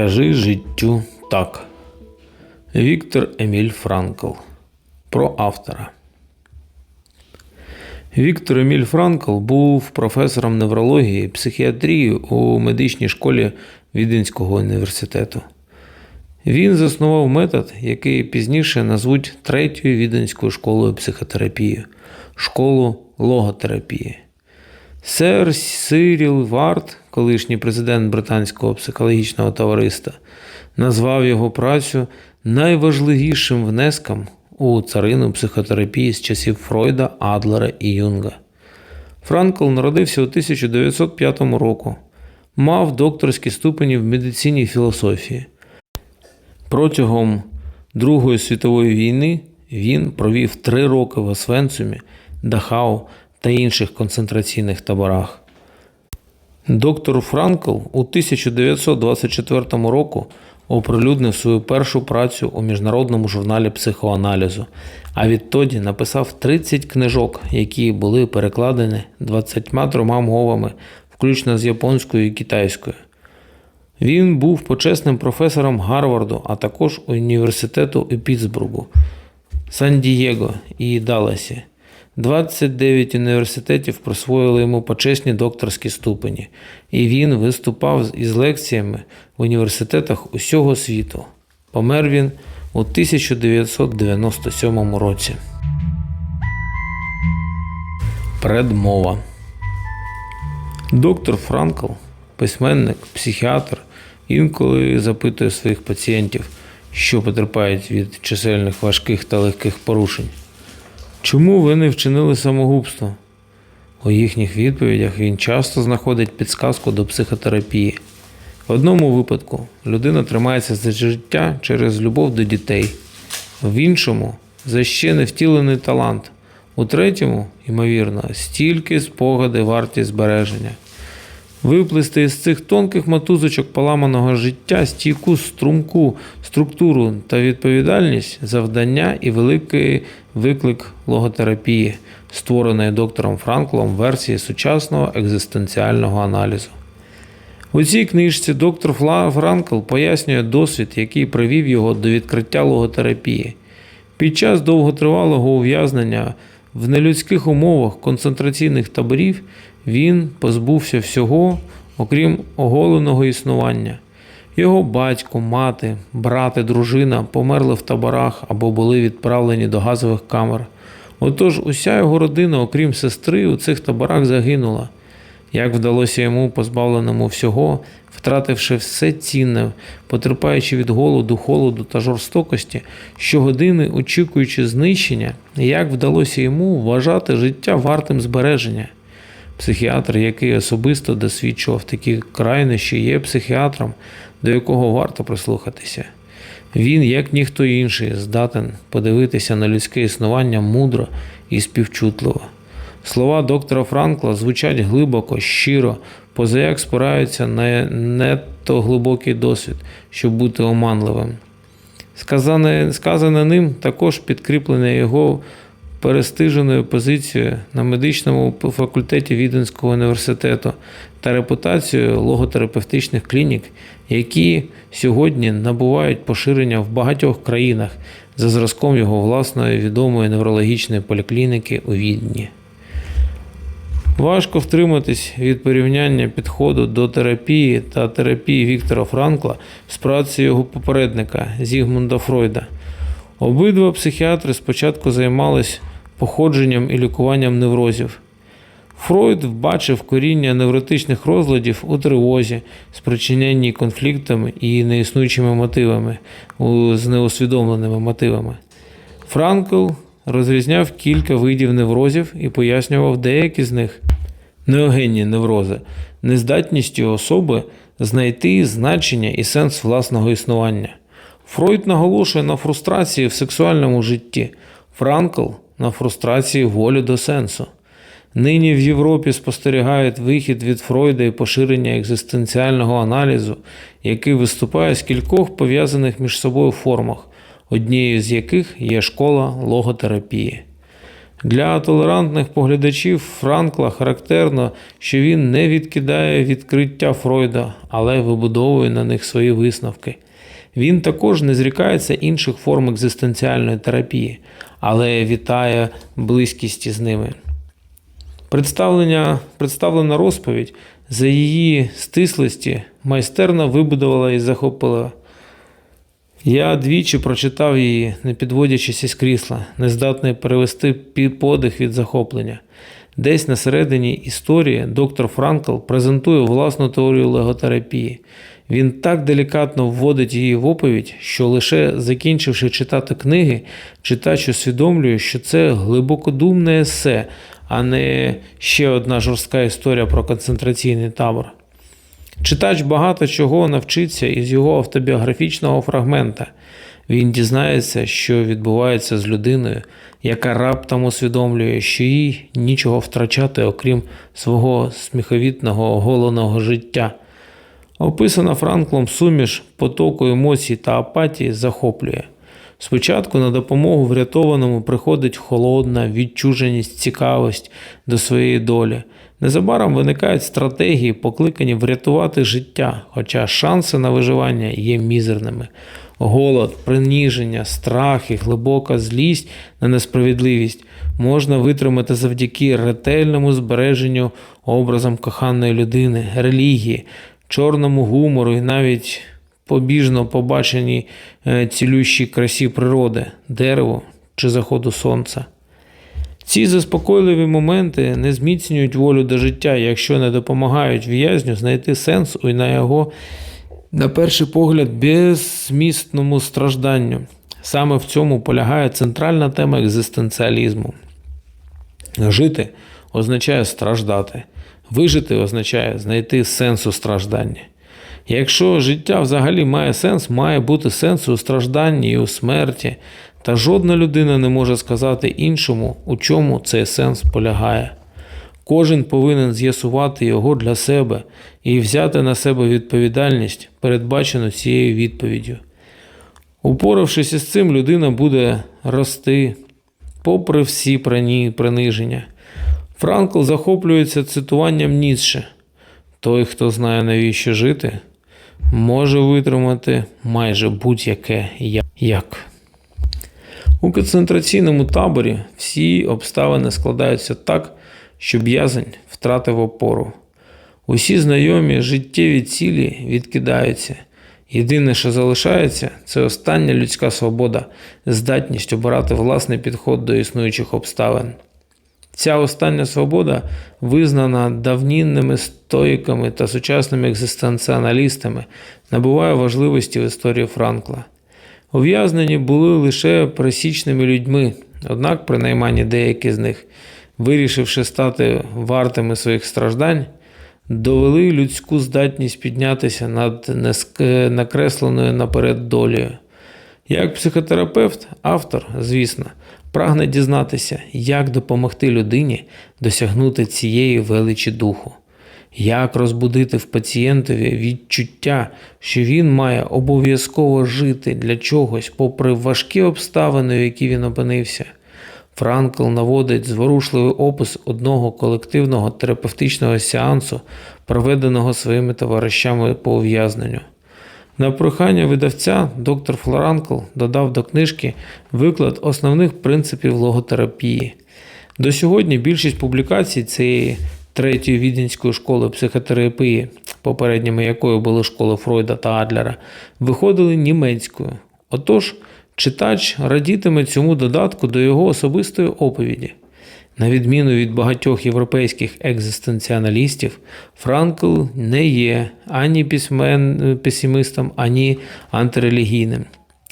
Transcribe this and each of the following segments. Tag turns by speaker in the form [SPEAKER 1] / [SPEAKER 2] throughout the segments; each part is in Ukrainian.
[SPEAKER 1] Скажи життю так. Віктор Еміль Франкл. Про автора. Віктор Еміль Франкл був професором неврології і психіатрії у медичній школі Віденського університету. Він заснував метод, який пізніше назвуть третьою віденською школою психотерапії школу логотерапії. Сер Сиріл Варт, колишній президент Британського психологічного товариства, назвав його працю найважливішим внеском у царину психотерапії з часів Фройда, Адлера і Юнга. Франкл народився у 1905 року, мав докторські ступені в медицині і філософії. Протягом Другої світової війни він провів три роки в Освенцумі, Дахау та інших концентраційних таборах. Доктор Франкл у 1924 року оприлюднив свою першу працю у міжнародному журналі психоаналізу, а відтоді написав 30 книжок, які були перекладені 23 мовами, включно з японською і китайською. Він був почесним професором Гарварду, а також університету у Пітсбургу, Сан-Дієго і Далласі. 29 університетів присвоїли йому почесні докторські ступені, і він виступав із лекціями в університетах усього світу. Помер він у 1997 році. Предмова. Доктор Франкл, письменник, психіатр, інколи запитує своїх пацієнтів, що потерпають від чисельних важких та легких порушень. Чому ви не вчинили самогубство? У їхніх відповідях він часто знаходить підсказку до психотерапії. В одному випадку людина тримається за життя через любов до дітей, в іншому за ще не втілений талант, у третьому, ймовірно, стільки спогади варті збереження. Виплести із цих тонких мотузочок поламаного життя стійку струмку, структуру та відповідальність завдання і великий виклик логотерапії, створеної доктором Франклом версії сучасного екзистенціального аналізу. У цій книжці доктор Франкл пояснює досвід, який привів його до відкриття логотерапії. Під час довготривалого ув'язнення в нелюдських умовах концентраційних таборів він позбувся всього, окрім оголеного існування. Його батько, мати, брати, дружина померли в таборах або були відправлені до газових камер. Отож, уся його родина, окрім сестри, у цих таборах загинула. Як вдалося йому, позбавленому всього, втративши все цінне, потерпаючи від голоду, холоду та жорстокості, щогодини очікуючи знищення, як вдалося йому вважати життя вартим збереження. Психіатр, який особисто досвідчував такі крайнощі, є психіатром, до якого варто прислухатися. Він, як ніхто інший, здатен подивитися на людське існування мудро і співчутливо. Слова доктора Франкла звучать глибоко, щиро, позаяк спираються на нето глибокий досвід, щоб бути оманливим. Сказане, сказане ним також підкріплене його перестиженою позицією на медичному факультеті Віденського університету та репутацією логотерапевтичних клінік, які сьогодні набувають поширення в багатьох країнах за зразком його власної відомої неврологічної поліклініки у Відні. Важко втриматись від порівняння підходу до терапії та терапії Віктора Франкла з працею його попередника Зігмунда Фройда. Обидва психіатри спочатку займались походженням і лікуванням неврозів. Фройд вбачив коріння невротичних розладів у тривозі, спричиненні конфліктами і неіснуючими мотивами, з неусвідомленими мотивами. Франкл розрізняв кілька видів неврозів і пояснював деякі з них неогенні неврози, нездатністю особи знайти значення і сенс власного існування. Фройд наголошує на фрустрації в сексуальному житті, Франкл на фрустрації волі до сенсу. Нині в Європі спостерігають вихід від Фройда і поширення екзистенціального аналізу, який виступає з кількох пов'язаних між собою формах, однією з яких є школа логотерапії. Для толерантних поглядачів Франкла характерно, що він не відкидає відкриття Фройда, але вибудовує на них свої висновки. Він також не зрікається інших форм екзистенціальної терапії, але вітає близькість із ними. Представлення, представлена розповідь за її стислості майстерно вибудувала і захопила. Я двічі прочитав її, не підводячись із крісла, нездатний перевести подих від захоплення. Десь на середині історії доктор Франкл презентує власну теорію логотерапії. Він так делікатно вводить її в оповідь, що лише закінчивши читати книги, читач усвідомлює, що це глибокодумне есе, а не ще одна жорстка історія про концентраційний табор. Читач багато чого навчиться із його автобіографічного фрагмента. Він дізнається, що відбувається з людиною, яка раптом усвідомлює, що їй нічого втрачати, окрім свого сміховітного оголеного життя. Описана Франклом суміш потоку емоцій та апатії захоплює. Спочатку на допомогу врятованому приходить холодна відчуженість, цікавість до своєї долі. Незабаром виникають стратегії, покликані врятувати життя, хоча шанси на виживання є мізерними. Голод, приніження, страх і глибока злість на несправедливість можна витримати завдяки ретельному збереженню образом коханої людини, релігії, чорному гумору і навіть побіжно побаченій е, цілющій красі природи, дереву чи заходу сонця. Ці заспокійливі моменти не зміцнюють волю до життя, якщо не допомагають в'язню знайти сенс у на його, на перший погляд, беззмістному стражданню. Саме в цьому полягає центральна тема екзистенціалізму. Жити означає страждати, вижити означає знайти сенс у стражданні. Якщо життя взагалі має сенс, має бути сенс у стражданні і у смерті, та жодна людина не може сказати іншому, у чому цей сенс полягає. Кожен повинен з'ясувати його для себе і взяти на себе відповідальність, передбачену цією відповіддю. Упоравшись із цим, людина буде рости, попри всі приниження. Франкл захоплюється цитуванням Ніцше. Той, хто знає, навіщо жити, може витримати майже будь-яке як. У концентраційному таборі всі обставини складаються так, що в'язень втратив опору. Усі знайомі життєві цілі відкидаються. Єдине, що залишається, це остання людська свобода, здатність обирати власний підход до існуючих обставин. Ця остання свобода визнана давнінними стоїками та сучасними екзистенціоналістами, набуває важливості в історії Франкла. Ув'язнені були лише пересічними людьми, однак, принаймні деякі з них, вирішивши стати вартими своїх страждань, довели людську здатність піднятися над накресленою наперед долею. Як психотерапевт, автор, звісно, прагне дізнатися, як допомогти людині досягнути цієї величі духу, як розбудити в пацієнтові відчуття, що він має обов'язково жити для чогось, попри важкі обставини, в які він опинився. Франкл наводить зворушливий опис одного колективного терапевтичного сеансу, проведеного своїми товаришами по ув'язненню. На прохання видавця доктор Флоранкл додав до книжки виклад основних принципів логотерапії. До сьогодні більшість публікацій цієї третьої віденської школи психотерапії, попередніми якою були школи Фройда та Адлера, виходили німецькою. Отож, читач радітиме цьому додатку до його особистої оповіді. На відміну від багатьох європейських екзистенціоналістів, Франкл не є ані письмен, песимістом, ані антирелігійним.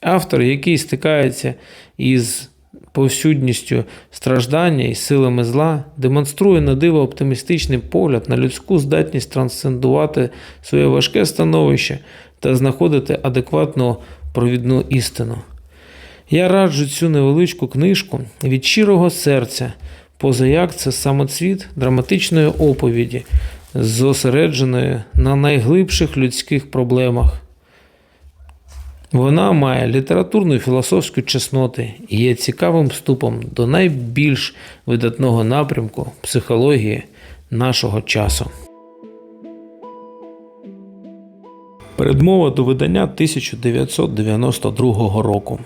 [SPEAKER 1] Автор, який стикається із повсюдністю страждання і силами зла, демонструє на диво оптимістичний погляд на людську здатність трансцендувати своє важке становище та знаходити адекватну провідну істину. Я раджу цю невеличку книжку від щирого серця, позаяк це самоцвіт драматичної оповіді, зосередженої на найглибших людських проблемах. Вона має літературну і філософську чесноти і є цікавим вступом до найбільш видатного напрямку психології нашого часу. Передмова до видання 1992 року.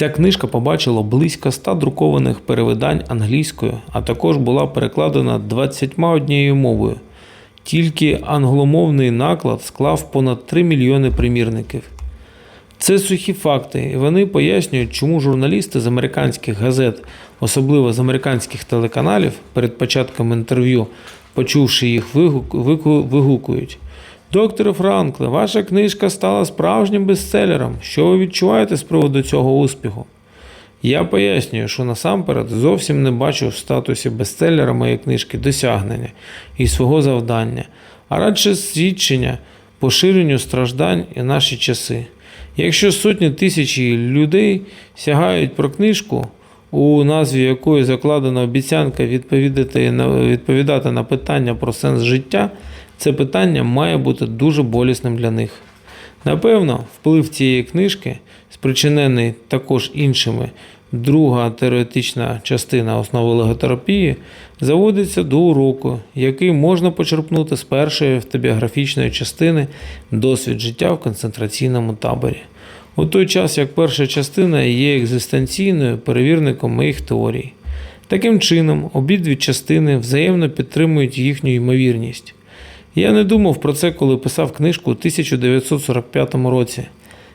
[SPEAKER 1] Ця книжка побачила близько ста друкованих перевидань англійською, а також була перекладена 21 мовою. Тільки англомовний наклад склав понад 3 мільйони примірників. Це сухі факти, і вони пояснюють, чому журналісти з американських газет, особливо з американських телеканалів, перед початком інтерв'ю, почувши їх, вигукують. Доктор Франкле, ваша книжка стала справжнім бестселером. Що ви відчуваєте з приводу цього успіху? Я пояснюю, що насамперед зовсім не бачу в статусі бестселера моєї книжки досягнення і свого завдання, а радше свідчення поширенню страждань і наші часи. Якщо сотні тисячі людей сягають про книжку, у назві якої закладена обіцянка відповідати на, відповідати на питання про сенс життя, це питання має бути дуже болісним для них. Напевно, вплив цієї книжки, спричинений також іншими, друга теоретична частина основи логотерапії, заводиться до уроку, який можна почерпнути з першої автобіографічної частини досвід життя в концентраційному таборі. У той час як перша частина є екзистенційною перевірником моїх теорій. Таким чином, обидві частини взаємно підтримують їхню ймовірність. Я не думав про це, коли писав книжку у 1945 році.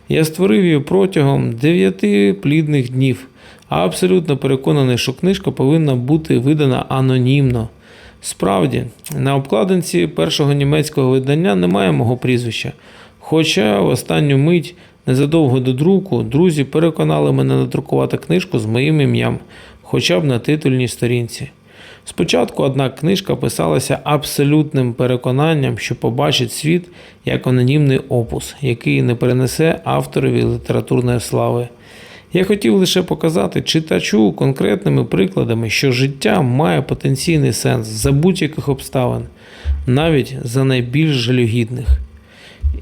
[SPEAKER 1] Я створив її протягом 9 плідних днів, а абсолютно переконаний, що книжка повинна бути видана анонімно. Справді, на обкладинці першого німецького видання немає мого прізвища. Хоча в останню мить, незадовго до друку, друзі переконали мене надрукувати книжку з моїм ім'ям, хоча б на титульній сторінці. Спочатку, однак, книжка писалася абсолютним переконанням, що побачить світ як анонімний опус, який не перенесе авторові літературної слави. Я хотів лише показати читачу конкретними прикладами, що життя має потенційний сенс за будь-яких обставин, навіть за найбільш жалюгідних.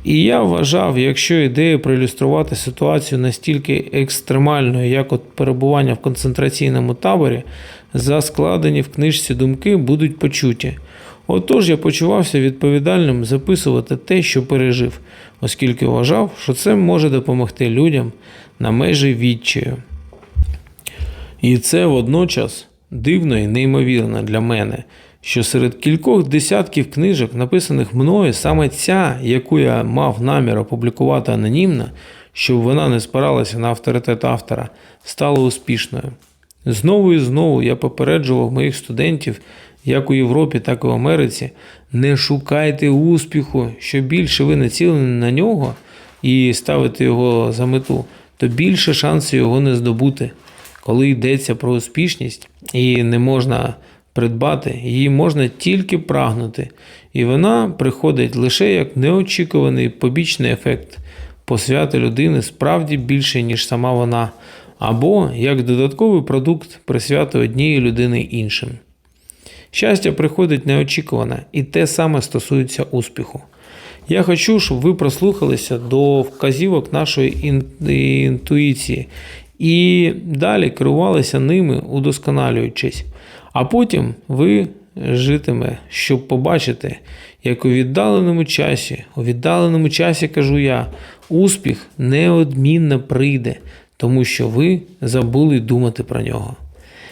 [SPEAKER 1] І я вважав, якщо ідея проілюструвати ситуацію настільки екстремальною, як от перебування в концентраційному таборі, за складені в книжці думки будуть почуті. Отож я почувався відповідальним записувати те, що пережив, оскільки вважав, що це може допомогти людям на межі відчаю. І це водночас дивно і неймовірно для мене, що серед кількох десятків книжок, написаних мною, саме ця, яку я мав намір опублікувати анонімно, щоб вона не спиралася на авторитет автора, стала успішною. Знову і знову я попереджував моїх студентів, як у Європі, так і в Америці, не шукайте успіху, що більше ви націлені на нього і ставите його за мету, то більше шансів його не здобути. Коли йдеться про успішність і не можна придбати, її можна тільки прагнути, і вона приходить лише як неочікуваний побічний ефект посвяти людини справді більше, ніж сама вона, або як додатковий продукт присвяти однієї людини іншим. Щастя приходить неочікувано, і те саме стосується успіху. Я хочу, щоб ви прослухалися до вказівок нашої інтуїції і далі керувалися ними, удосконалюючись. А потім ви житиме, щоб побачити, як у віддаленому часі, у віддаленому часі кажу я, успіх неодмінно прийде, тому що ви забули думати про нього.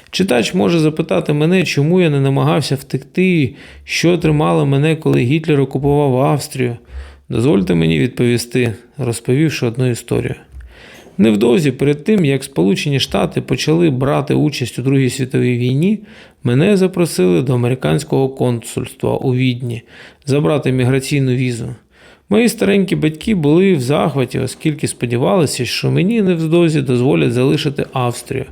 [SPEAKER 1] Читач може запитати мене, чому я не намагався втекти, що тримало мене, коли Гітлер окупував Австрію. Дозвольте мені відповісти, розповівши одну історію. Невдовзі перед тим, як Сполучені Штати почали брати участь у Другій світовій війні, мене запросили до американського консульства у Відні забрати міграційну візу. Мої старенькі батьки були в захваті, оскільки сподівалися, що мені невдовзі дозволять залишити Австрію.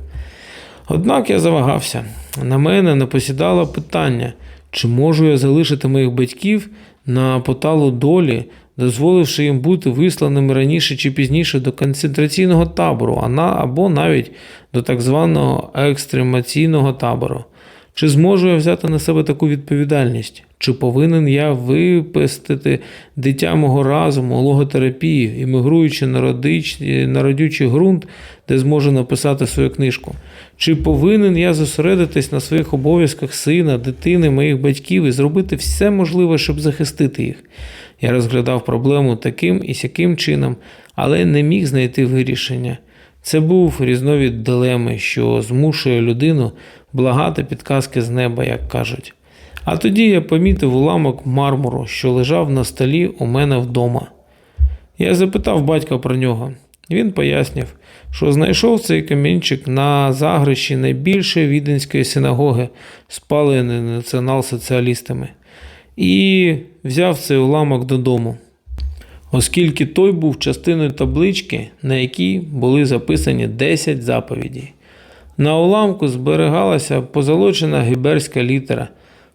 [SPEAKER 1] Однак я завагався. На мене не посідало питання, чи можу я залишити моїх батьків на поталу долі, дозволивши їм бути висланими раніше чи пізніше до концентраційного табору, або навіть до так званого екстремаційного табору. Чи зможу я взяти на себе таку відповідальність? Чи повинен я випестити дитя мого разуму у логотерапії, іммігруючи на, родич... на родючий ґрунт, де зможу написати свою книжку? Чи повинен я зосередитись на своїх обов'язках сина, дитини, моїх батьків і зробити все можливе, щоб захистити їх? Я розглядав проблему таким і сяким чином, але не міг знайти вирішення. Це був різновид дилеми, що змушує людину благати підказки з неба, як кажуть. А тоді я помітив уламок мармуру, що лежав на столі у мене вдома. Я запитав батька про нього. Він пояснив, що знайшов цей камінчик на загрищі найбільшої віденської синагоги, спаленої націонал-соціалістами, і взяв цей уламок додому оскільки той був частиною таблички, на якій були записані 10 заповідей. На уламку зберігалася позолочена гіберська літера.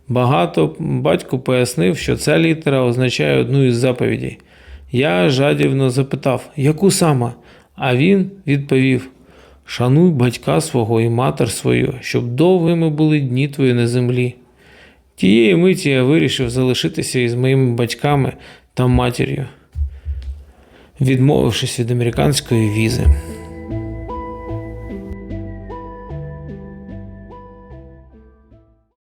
[SPEAKER 1] Багато батько пояснив, що ця літера означає одну із заповідей. Я жадібно запитав, яку саме? А він відповів: Шануй батька свого і матер свою, щоб довгими були дні твої на землі. Тієї миті я вирішив залишитися із моїми батьками та матір'ю відмовившись від американської візи.